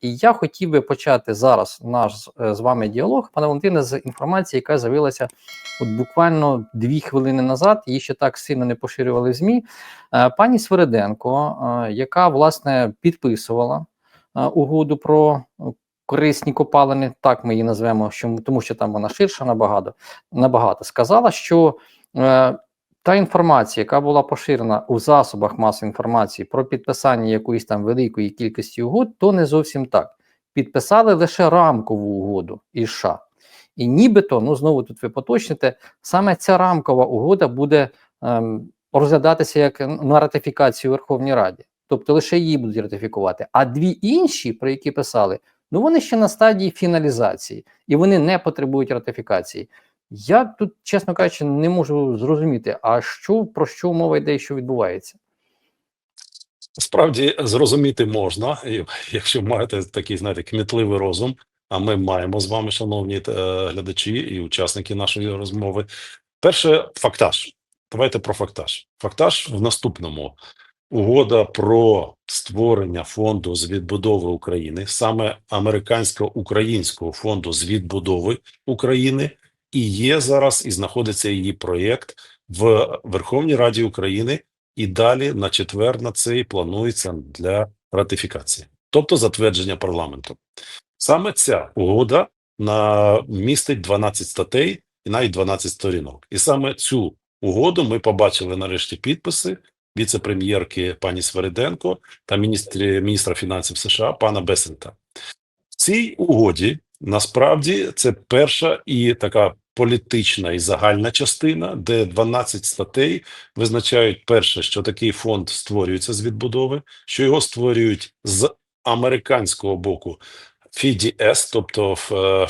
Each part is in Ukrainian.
І я хотів би почати зараз наш е, з вами діалог, пане Валентине, з інформації, яка з'явилася от буквально дві хвилини назад. Її ще так сильно не поширювали в ЗМІ. Е, Пані Свериденко, е, яка власне підписувала угоду про корисні копалини, так ми її назвемо, тому що там вона ширша набагато, набагато сказала, що та інформація, яка була поширена у засобах масової інформації про підписання якоїсь там великої кількості угод, то не зовсім так. Підписали лише рамкову угоду із США. І нібито, ну знову тут ви поточните, саме ця рамкова угода буде ем, розглядатися як на ратифікацію Верховній Раді. Тобто лише її будуть ратифікувати. А дві інші, про які писали, ну вони ще на стадії фіналізації і вони не потребують ратифікації. Я тут, чесно кажучи, не можу зрозуміти, а що про що мова йде і що відбувається. Справді зрозуміти можна, якщо маєте такий, знаєте, кмітливий розум. А ми маємо з вами, шановні е, глядачі і учасники нашої розмови. Перше, фактаж. Давайте про фактаж. Фактаж в наступному: угода про створення фонду з відбудови України, саме американсько-українського фонду з відбудови України, і є зараз і знаходиться її проєкт в Верховній Раді України. І далі на четвер на цей планується для ратифікації, тобто затвердження парламенту. Саме ця угода на містить 12 статей і навіть 12 сторінок. І саме цю угоду ми побачили нарешті підписи віце-прем'єрки пані Свериденко та міністр, міністра фінансів США пана Бесента. В цій угоді насправді це перша і така політична і загальна частина, де 12 статей визначають перше, що такий фонд створюється з відбудови, що його створюють з американського боку FDS, тобто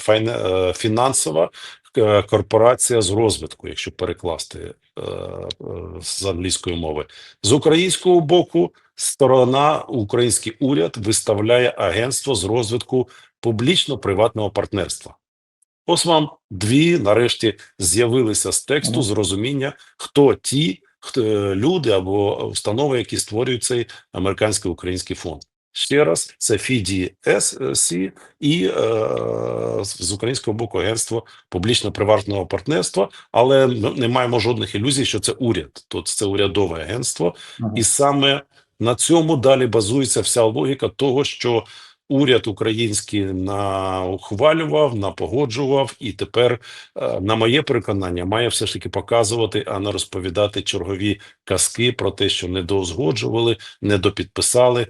е, е, фінансова е, корпорація з розвитку, якщо перекласти з англійської мови, з українського боку, сторона, український уряд виставляє агентство з розвитку публічно-приватного партнерства. Ось вам дві нарешті з'явилися з тексту зрозуміння, хто ті хто, е, люди або установи, які створюють цей американський український фонд. Ще раз, це FDSC і е, з українського боку агентство публічно-приватного партнерства, але ми не маємо жодних ілюзій, що це уряд. Тут це урядове агентство, і саме на цьому далі базується вся логіка того, що уряд український на ухвалював, напогоджував, і тепер, е, на моє переконання, має все ж таки показувати, а не розповідати чергові казки про те, що не доузгоджували, не допідписали.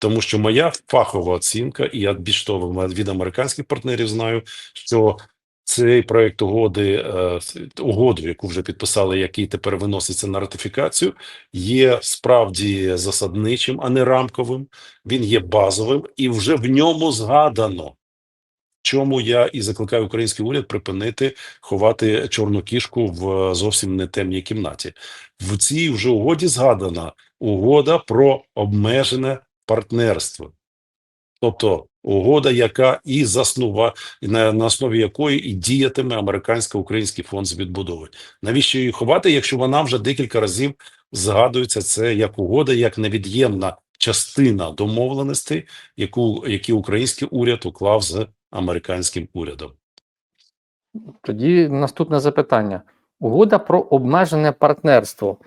Тому що моя фахова оцінка, і я більш того від американських партнерів знаю, що цей проект угоди, е, угоду, яку вже підписали, який тепер виноситься на ратифікацію, є справді засадничим, а не рамковим. Він є базовим, і вже в ньому згадано. Чому я і закликаю український уряд припинити ховати чорну кішку в зовсім не темній кімнаті. В цій вже угоді згадана угода про обмежене партнерство, тобто угода, яка і заснува на, на основі якої і діятиме американсько-український фонд з відбудови. Навіщо її ховати, якщо вона вже декілька разів згадується це як угода, як невід'ємна частина домовленостей, яку які український уряд уклав з американським урядом. Тоді наступне запитання: угода про обмежене партнерство.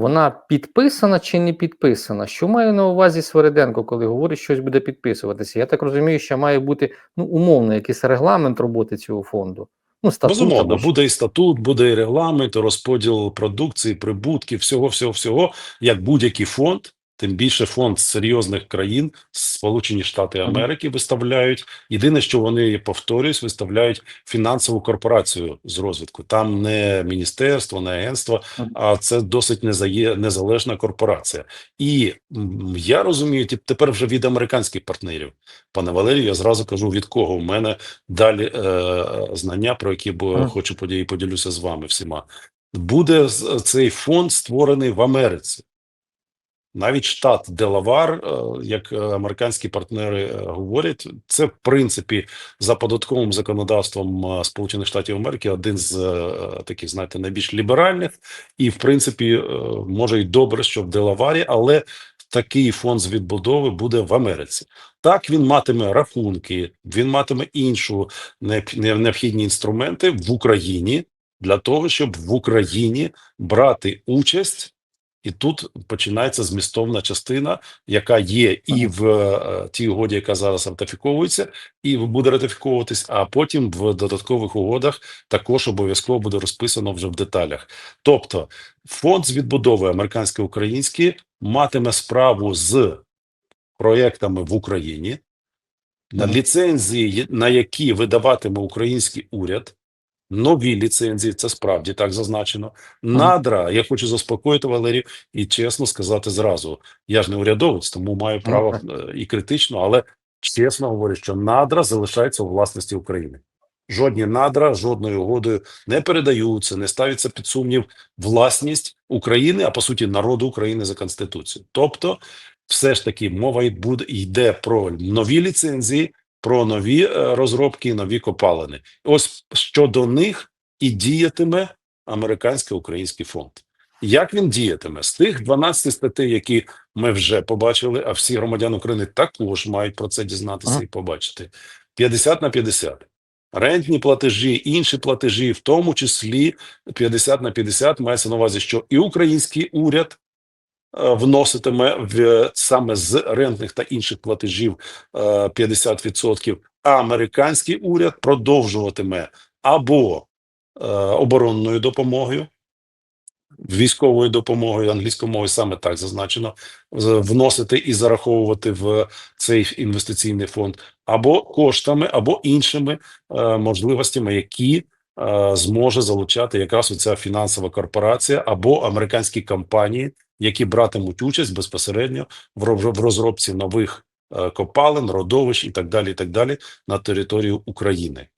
Вона підписана чи не підписана? Що має на увазі Свериденко, коли говорить, що щось буде підписуватися? Я так розумію, що має бути ну умовно якийсь регламент роботи цього фонду. Ну, статут Безумовно, або буде і статут, буде і регламент, розподіл продукції, прибутків, всього, всього, всього, як будь-який фонд. Тим більше фонд серйозних країн, Сполучені Штати Америки, виставляють. Єдине, що вони я повторюсь, виставляють фінансову корпорацію з розвитку. Там не міністерство, не агентство, а це досить незалежна корпорація. І я розумію, тепер вже від американських партнерів. Пане Валерію, я зразу кажу від кого. У мене далі е, знання, про які бо хочу поділюся з вами всіма. Буде цей фонд створений в Америці. Навіть штат Делавар, е, як американські партнери е, говорять, це в принципі за податковим законодавством е, Сполучених Штатів Америки один з таких, знаєте, найбільш ліберальних, і в принципі може й добре, що в Делаварі, але такий фонд з відбудови буде в Америці. Так він матиме рахунки, він матиме іншу необхідні інструменти в Україні для того, щоб в Україні брати участь. І тут починається змістовна частина, яка є і в е, тій угоді, яка зараз ратифіковується, і буде ратифіковуватись, а потім в додаткових угодах також обов'язково буде розписано вже в деталях. Тобто, фонд з відбудови американсько-український матиме справу з проектами в Україні, на ліцензії, на які видаватиме український уряд. Нові ліцензії, це справді так зазначено. Надра, я хочу заспокоїти Валерію і чесно сказати зразу. Я ж не урядовець, тому маю право е, і критично, але чесно говорю, що надра залишаються у власності України. Жодні надра жодною угодою не передаються, не ставиться під сумнів власність України, а по суті народу України за конституцією. Тобто, все ж таки мова йде про нові ліцензії, про нові е, розробки, нові копалини. Ось щодо них і діятиме американський український фонд. Як він діятиме з тих 12 статей, які ми вже побачили, а всі громадяни України також мають про це дізнатися Ага. і побачити 50 на 50. Рентні платежі, інші платежі, в тому числі 50 на 50, мається на увазі, що і український уряд вноситиме в саме з рентних та інших платежів е, 50%, а американський уряд продовжуватиме або е, оборонною допомогою, військовою допомогою, англійською мовою саме так зазначено, вносити і зараховувати в цей інвестиційний фонд, або коштами, або іншими е, можливостями, які е, зможе залучати якраз оця фінансова корпорація або американські компанії, які братимуть участь безпосередньо в, розробці нових е, копалин, родовищ і так далі, і так далі на територію України.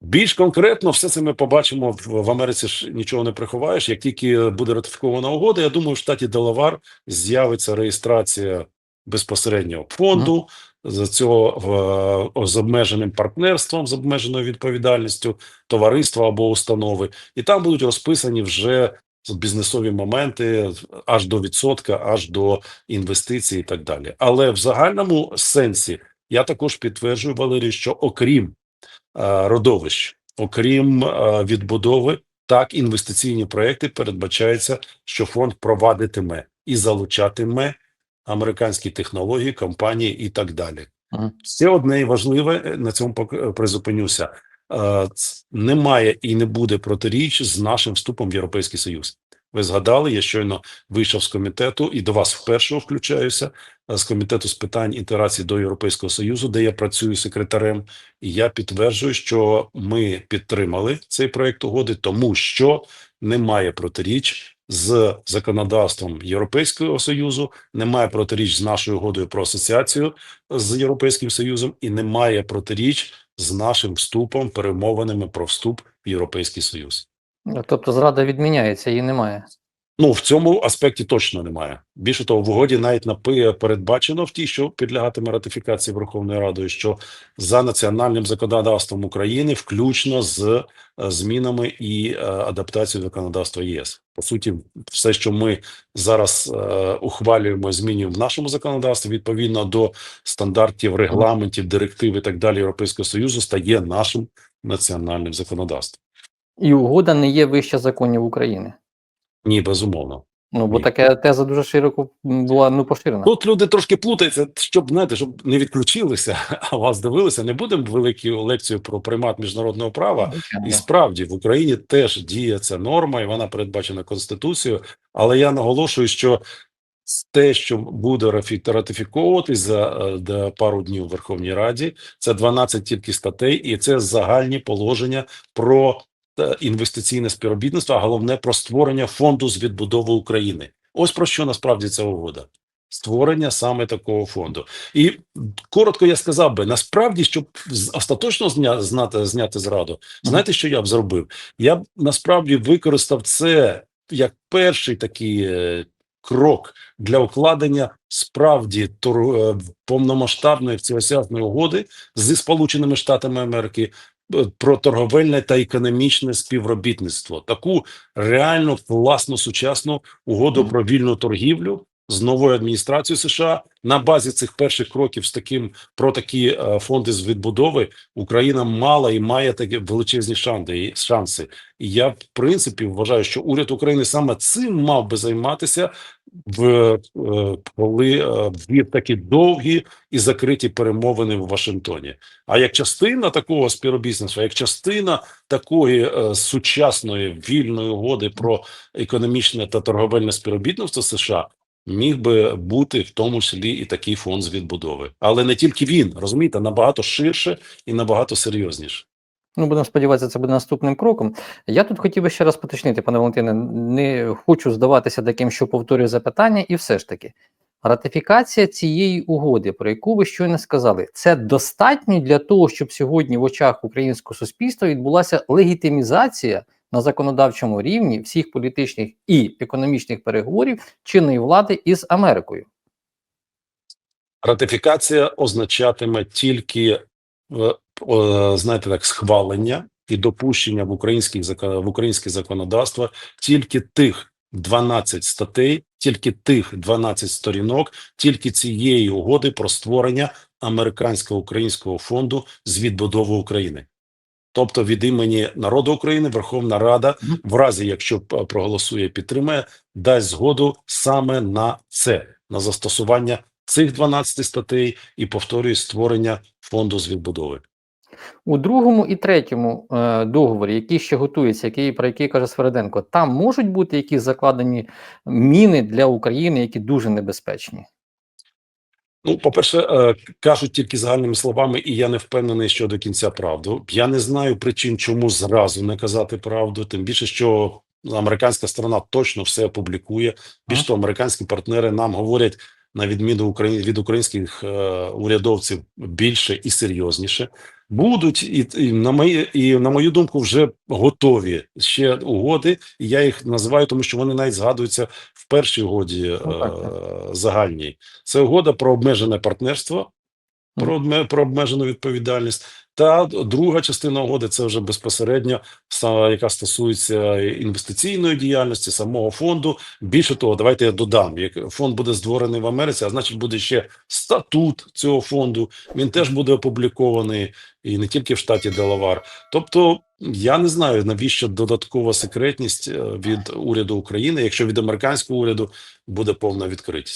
Більш конкретно, все це ми побачимо в, Америці. ж Нічого не приховаєш. Як тільки буде ратифікована угода, я думаю, в штаті Делавар з'явиться реєстрація безпосереднього фонду з цього з обмеженим партнерством, з обмеженою відповідальністю товариства або установи, і там будуть розписані вже бізнесові моменти аж до відсотка, аж до інвестицій і так далі. Але в загальному сенсі я також підтверджую, Валерій, що окрім е, родовищ, окрім е, відбудови, так інвестиційні проекти передбачається, що фонд провадитиме і залучатиме американські технології, компанії і так далі. Ще одне важливе е, на цьому пок- призупинюся. Е, Немає і не буде протиріч з нашим вступом в Європейський Союз. Ви згадали, я щойно вийшов з комітету і до вас вперше включаюся е, з комітету з питань інтеграції до Європейського Союзу, де я працюю секретарем. І я підтверджую, що ми підтримали цей проект угоди, тому що немає протиріч з законодавством Європейського Союзу, немає протиріч з нашою угодою про асоціацію з Європейським Союзом, і немає протиріч з нашим вступом, перемовинами про вступ в Європейський Союз. Тобто зрада відміняється, її немає. Ну в цьому аспекті точно немає. Більше того, в угоді навіть напи передбачено в тій, що підлягатиме ратифікації Верховною Радою, що за національним законодавством України, включно з е, змінами і е, адаптацією законодавства ЄС. По суті, все, що ми зараз е, ухвалюємо, змінюємо в нашому законодавстві відповідно до стандартів, регламентів, директив і так далі Європейського союзу, стає нашим національним законодавством. І угода не є вища законів України. Ні, безумовно. Ну, бо Ні. така теза дуже широко була ну, поширена. Тут люди трошки плутаються, щоб знаєте, щоб не відключилися, а вас дивилися. Не будемо велику лекцію про примат міжнародного права. Звичайно. І справді в Україні теж діє ця норма, і вона передбачена конституцією. Але я наголошую, що те, що буде ратифіковуватись за е, пару днів в Верховній Раді, це 12 тільки статей, і це загальні положення про інвестиційне співробітництво, а головне про створення фонду з відбудови України. Ось про що насправді ця угода. Створення саме такого фонду, і коротко я сказав би: насправді, щоб остаточно зня, знати, зняти зраду, знаєте, що я б зробив? Я б насправді використав це як перший такий е, крок для укладення справді тур, е, повномасштабної всеосяжної угоди зі Сполученими Штатами Америки про торговельне та економічне співробітництво, таку реально класну сучасну угоду про вільну торгівлю. з новою адміністрацією США. На базі цих перших кроків з таким про такі е, фонди з відбудови Україна мала і має такі величезні шанси. І я в принципі вважаю, що уряд України саме цим мав би займатися в е, коли е, ввів такі довгі і закриті перемовини в Вашингтоні. А як частина такого співробітництва, як частина такої е, сучасної вільної угоди про економічне та торговельне співробітництво США. Міг би бути в тому числі і такий фонд з відбудови, але не тільки він розумієте, набагато ширше і набагато серйозніше. Ну, будемо сподіватися, це буде наступним кроком. Я тут хотів би ще раз поточнити, пане Валентине, не хочу здаватися таким, що повторюю запитання, і все ж таки, ратифікація цієї угоди, про яку ви щойно сказали, це достатньо для того, щоб сьогодні в очах українського суспільства відбулася легітимізація на законодавчому рівні всіх політичних і економічних переговорів чинної влади із Америкою. Ратифікація означатиме тільки е, знаєте так, схвалення і допущення в українських в українське законодавство тільки тих 12 статей, тільки тих 12 сторінок, тільки цієї угоди про створення американсько-українського фонду з відбудови України. Тобто від імені народу України Верховна Рада, в разі якщо проголосує, підтримає, дасть згоду саме на це, на застосування цих 12 статей і повторює створення фонду з відбудови. У другому і третьому е, договорі, які ще готуються, які, про які каже Свереденко, там можуть бути якісь закладені міни для України, які дуже небезпечні. Ну, по-перше, е, кажуть тільки загальними словами, і я не впевнений, що до кінця правду. Я не знаю причин, чому зразу не казати правду. Тим більше, що американська сторона точно все опублікує. Більш того, американські партнери нам говорять на відміну від українських е, урядовців більше і серйозніше. Будуть і, і на мої і на мою думку, вже готові ще угоди. І я їх називаю, тому що вони навіть згадуються в першій угоді Ну, так, е, загальній. Це угода про обмежене партнерство, про, про обмежену відповідальність. Та друга частина угоди це вже безпосередньо яка стосується інвестиційної діяльності самого фонду. Більше того, давайте я додам: як фонд буде створений в Америці, а значить буде ще статут цього фонду. Він теж буде опублікований і не тільки в штаті Делавар. Тобто, я не знаю навіщо додаткова секретність е, від уряду України, якщо від американського уряду буде повна відкритість.